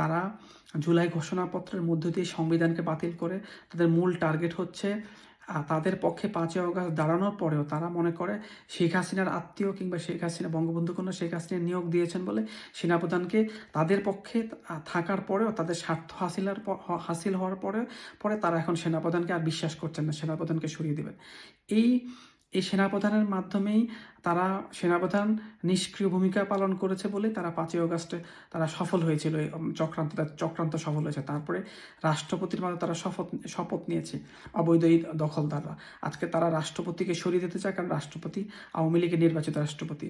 তারা জুলাই ঘোষণাপত্রের মধ্য দিয়ে সংবিধানকে বাতিল করে তাদের মূল টার্গেট হচ্ছে তাদের পক্ষে পাঁচই অগাস্ট দাঁড়ানোর পরেও তারা মনে করে শেখ হাসিনার আত্মীয় কিংবা শেখ হাসিনা বঙ্গবন্ধু কন্যা শেখ হাসিনা নিয়োগ দিয়েছেন বলে সেনাপ্রধানকে তাদের পক্ষে থাকার পরেও তাদের স্বার্থ হাসিলার হাসিল হওয়ার পরে পরে তারা এখন সেনাপ্রধানকে আর বিশ্বাস করছেন না, সেনাপ্রধানকে সরিয়ে দেবেন। এই এই সেনাপ্রধানের মাধ্যমেই তারা সেনাপ্রধান নিষ্ক্রিয় ভূমিকা পালন করেছে বলে তারা পাঁচই অগাস্টে তারা সফল হয়েছিল। চক্রান্ত চক্রান্ত সফল হয়েছে। তারপরে রাষ্ট্রপতির মাধ্যমে তারা শপথ শপথ নিয়েছে অবৈধ এই দখলদাররা। আজকে তারা রাষ্ট্রপতিকে সরিয়ে দিতে চায়, কারণ রাষ্ট্রপতি আওয়ামী লীগের নির্বাচিত রাষ্ট্রপতি।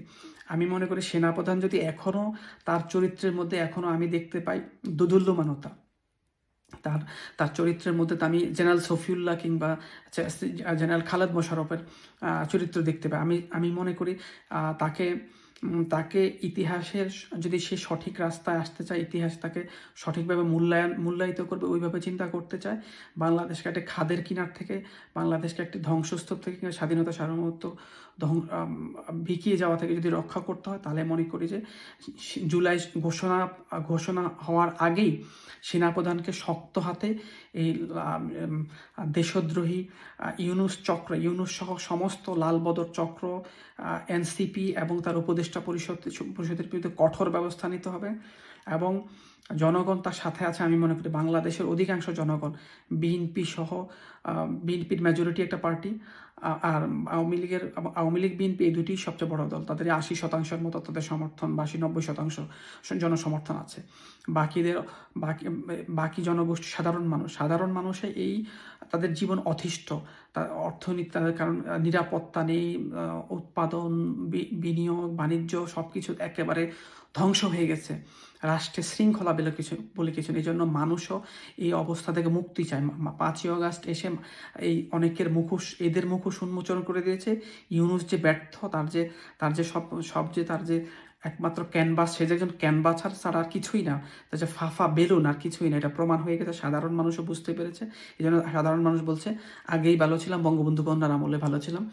আমি মনে করি সেনাপ্রধান যদি এখনও তার চরিত্রের মধ্যে এখনও আমি দেখতে পাই দুদুল্যমানতা তার তার চরিত্রের মধ্যে আমি জেনারেল সফিউল্লাহ কিংবা জেনারেল খালেদ মোশারফের চরিত্র দেখতে পাই। আমি আমি মনে করি তাকে তাকে ইতিহাসের যদি সে সঠিক রাস্তায় আসতে চায়, ইতিহাস তাকে সঠিকভাবে মূল্যায়ন, মূল্যায়িত করবে, ওইভাবে চিন্তা করতে চায়। বাংলাদেশকে একটা খাদের কিনার থেকে, বাংলাদেশকে একটি ধ্বংসস্তূপ থেকে কিংবা স্বাধীনতা সার্বভৌমত্ব বিকিয়ে যাওয়া থেকে যদি রক্ষা করতে হয়, তাহলে মনে করি যে জুলাই ঘোষণা ঘোষণা হওয়ার আগেই সেনাপ্রধানকে শক্ত হাতে এই দেশদ্রোহী ইউনুস চক্র, ইউনুস সহ সমস্ত লালবদর চক্র এনসিপি এবং তার উপদেষ্টা পরিষদ পরিষদের বিরুদ্ধে কঠোর ব্যবস্থা নিতে হবে এবং জনগণ তার সাথে আছে, আমি মনে করি বাংলাদেশের অধিকাংশ জনগণ বিএনপি সহ বিএনপির মেজরিটি একটা পার্টি আর আওয়ামী লীগের, আওয়ামী লীগ বিএনপি এই দুটি সবচেয়ে বড় দল। তাদের আশি শতাংশের মতো তাদের সমর্থন বা আশি নব্বই শতাংশ জনসমর্থন আছে। বাকিদের, বাকি বাকি জনগোষ্ঠী সাধারণ মানুষ, সাধারণ মানুষে এই তাদের জীবন অতিষ্ঠ। তার অর্থনীতি, তাদের কারণ, নিরাপত্তা নেই উৎপাদন বিনিয়োগ, বাণিজ্য সব কিছু একেবারে ধ্বংস হয়ে গেছে। রাষ্ট্রের শৃঙ্খলা বলে কিছু বলে কিছু। এই জন্য মানুষও এই অবস্থা থেকে মুক্তি চায়। পাঁচই অগাস্ট এসে এই অনেকের মুখোশ, এদের মুখোশ উন্মোচন করে দিয়েছে। ইউনুস যে ব্যর্থ, তার যে তার যে সব সব যে, তার যে একমাত্র ক্যানভাস, সে যে একজন ক্যানভাস ছাড়া আর কিছুই না। তার যে ফাফা বেলুন আর কিছুই না। এটা প্রমাণ হয়ে গেছে, সাধারণ মানুষও বুঝতে পেরেছে। এই জন্য সাধারণ মানুষ বলছে, আগেই ভালো ছিলাম, বঙ্গবন্ধু কন্যার আমলে ভালো ছিলাম।